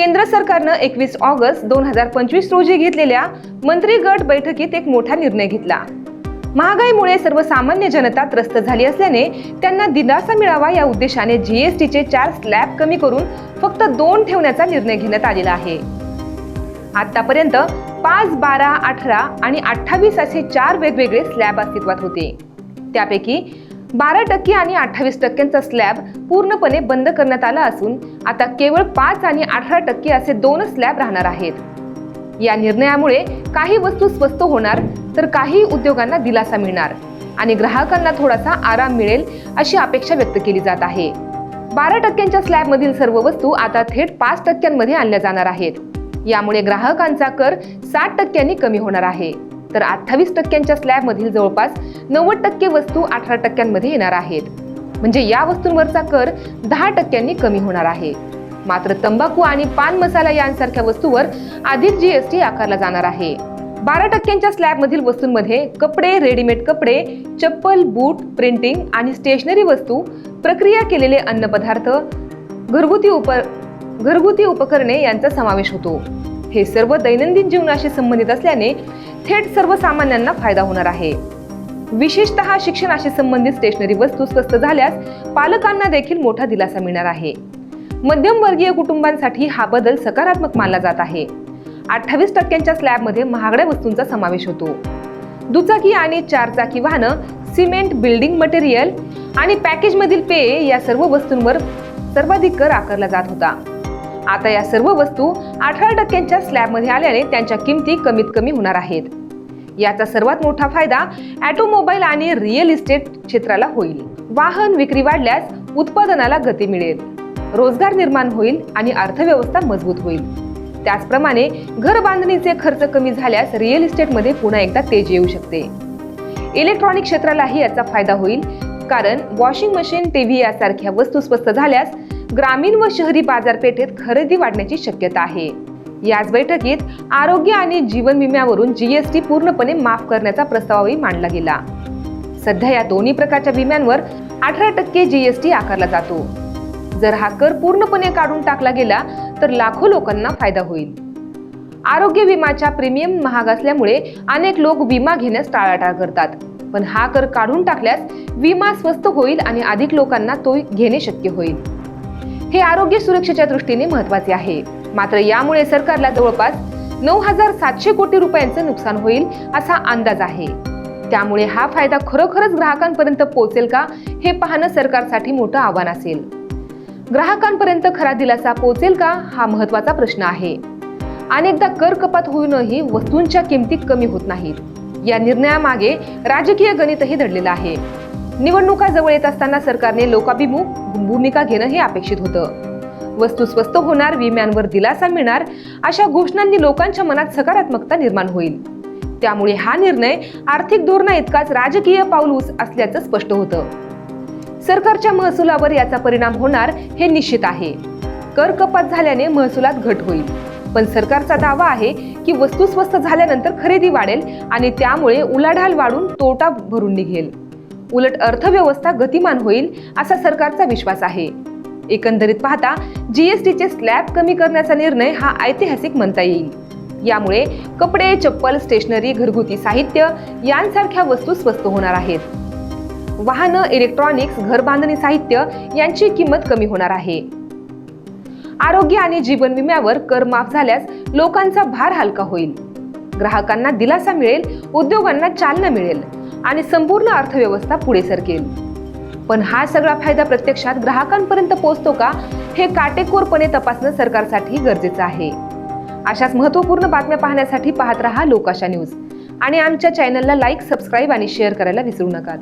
केंद्र सरकारनं एकवीस ऑगस्ट दोन हजार पंचवीस रोजी घेतलेल्या मंत्रीगट बैठकीत एक मोठा निर्णय घेतला. महागाईमुळे सर्वसामान्य जनता त्रस्त झाली असल्याने त्यांना दिलासा मिळावा या उद्देशाने जीएसटीचे चार स्लॅब कमी करून फक्त दोन ठेवण्याचा निर्णय घेण्यात आलेला आहे. आतापर्यंत पाच बारा अठरा आणि अठ्ठावीस असे चार वेगवेगळे स्लॅब अस्तित्वात होते. त्यापैकी बारा टक्के आणि अठ्ठावीस टक्क्यांचा स्लॅब पूर्णपणे बंद करण्यात आला असून आता केवळ पाच आणि अठरा टक्के असे दोन स्लॅब राहणार आहेत. या निर्णयामुळे काही वस्तू स्वस्त होणार तर काही उद्योगांना दिलासा मिळणार आणि ग्राहकांना थोडासा आराम मिळेल अशी अपेक्षा व्यक्त केली जात आहे. बारा टक्क्यांच्या स्लॅबमधील सर्व वस्तू आता थेट पाच टक्क्यांमध्ये आणल्या जाणार आहेत. यामुळे ग्राहकांचा कर साठ टक्क्यांनी कमी होणार आहे. तर अठ्ठावीस टक्क्यांच्या स्लॅबमधील जवळपास नव्वद टक्के वस्तू अठरा टक्क्यांमध्ये येणार आहेत. म्हणजे या वस्तूंवरचा कर दहा टक्क्यांनी कमी होणार आहे. मात्र तंबाखू आणि पान मसाला यांसारख्या वस्तूवर अधिक जीएसटी आकारला जाणार आहे. बारा टक्क्यांच्या स्लॅबमधील वस्तूंमध्ये कपडे रेडीमेड कपडे चप्पल बूट प्रिंटिंग आणि स्टेशनरी वस्तू प्रक्रिया केलेले अन्नपदार्थ घरगुती उप घरगुती उपकरणे यांचा समावेश होतो. हे सर्व दैनंदिन जीवनाशी संबंधित असल्याने थेट सर्वसामान्यांना फायदा होणार आहे. विशेषतः शिक्षणाशी संबंधित स्टेशनरी वस्तू स्वस्त झाल्यास पालकांना देखील मोठा दिलासा मिळणार आहे. मध्यमवर्गीय कुटुंबांसाठी हा बदल सकारात्मक मानला जात आहे. अठ्ठावीस टक्क्यांच्या स्लॅबमध्ये महागड्या वस्तूंचा समावेश होतो. दुचाकी आणि चारचाकी वाहनं सिमेंट बिल्डिंग मटेरियल आणि पॅकेजमधील पेय या सर्व वस्तूंवर सर्वाधिक कर आकारला जात होता. आता या सर्व वस्तू अठरा टक्क्यांच्या स्लॅबमध्ये आल्याने त्यांच्या किमती कमीत कमी होणार आहेत. याचा सर्वात मोठा फायदा ऑटोमोबाईल आणि रिअल इस्टेट क्षेत्राला होईल. वाहन विक्री वाढल्यास उत्पादनाला गती मिळेल. रोजगार निर्माण होईल आणि अर्थव्यवस्था मजबूत होईल. त्याचप्रमाणे घर बांधणीचे खर्च कमी झाल्यास रिअल इस्टेटमध्ये पुन्हा एकदा तेज येऊ शकते. इलेक्ट्रॉनिक क्षेत्रालाही याचा फायदा होईल. कारण वॉशिंग मशीन टीव्ही यासारख्या वस्तू स्वस्त झाल्यास ग्रामीण व शहरी बाजारपेठेत खरेदी वाढण्याची शक्यता आहे. याच बैठकीत आरोग्य आणि जीवन विम्यावरून जीएसटी पूर्णपणे माफ करण्याचा प्रस्तावही मांडला गेला. सध्या या दोन्ही प्रकारच्या विम्यांवर अठरा टक्के जीएसटी आकारला जातो. जर हा कर पूर्णपणे काढून टाकला गेला तर लाखो लोकांना फायदा होईल. आरोग्य विमाच्या प्रीमियम महाग असल्यामुळे अनेक लोक विमा घेण्यास टाळाटाळ करतात. पण हा कर काढून टाकल्यास विमा स्वस्त होईल आणि अधिक लोकांना तो घेणे शक्य होईल. हे आरोग्य सुरक्षेच्या दृष्टीने महत्त्वाचे आहे. मात्र यामुळे सरकारला जवळपास नऊ हजार सातशे कोटी रुपयांचं नुकसान होईल असा अंदाज आहे. त्यामुळे हा फायदा खरोखरच ग्राहकांपर्यंत पोहोचेल का हे पाहणं सरकारसाठी मोठं आव्हान असेल. ग्राहकांपर्यंत खरा दिलासा पोहोचेल का हा महत्त्वाचा प्रश्न आहे. अनेकदा कर कपात होऊनही वस्तूंच्या किमती कमी होत नाहीत. या निर्णयामागे राजकीय गणितही दडलेलं आहे. निवडणुका जवळ येत असताना सरकारने लोकाभिमुख भूमिका घेणं हे अपेक्षित होतं. वस्तू स्वस्त होणार विम्यांवर दिलासा मिळणार अशा घोषणांनी लोकांच्या मनात सकारात्मकता निर्माण होईल. त्यामुळे हा निर्णय आर्थिक धोरणा इतकाच राजकीय पाऊल असल्याचं स्पष्ट होतं. सरकारच्या महसुलावर याचा परिणाम होणार हे निश्चित आहे. कर कपात झाल्याने महसुलात घट होईल. पण सरकारचा दावा आहे की वस्तू स्वस्त झाल्यानंतर खरेदी वाढेल आणि त्यामुळे उलाढाल वाढून तोटा भरून निघेल. उलट अर्थव्यवस्था गतिमान होईल असा सरकारचा विश्वास आहे. एकंदरीत पाहता जीएसटीचे स्लॅब कमी करण्याचा निर्णय हा ऐतिहासिक म्हणता येईल. यामुळे कपडे चप्पल स्टेशनरी घरगुती साहित्य यांसारख्या वस्तू स्वस्त होणार आहेत. वाहनं इलेक्ट्रॉनिक्स घर बांधणी साहित्य यांची किंमत कमी होणार आहे. आरोग्य आणि जीवन विम्यावर कर माफ झाल्यास लोकांचा भार हलका होईल. ग्राहकांना दिलासा मिळेल उद्योगांना चालना मिळेल. आणि संपूर्ण अर्थव्यवस्था पुढे सरकेल पण हा सगळा फायदा प्रत्यक्षात ग्राहकांपर्यंत पोहोचतो का हे काटेकोरपणे तपासणं सरकारसाठी गरजेचं आहे. अशाच महत्त्वपूर्ण बातम्या पाहण्यासाठी पाहत रहा लोकाशा न्यूज. आणि आमच्या चॅनलला लाईक सबस्क्राईब आणि शेअर करायला विसरू नका.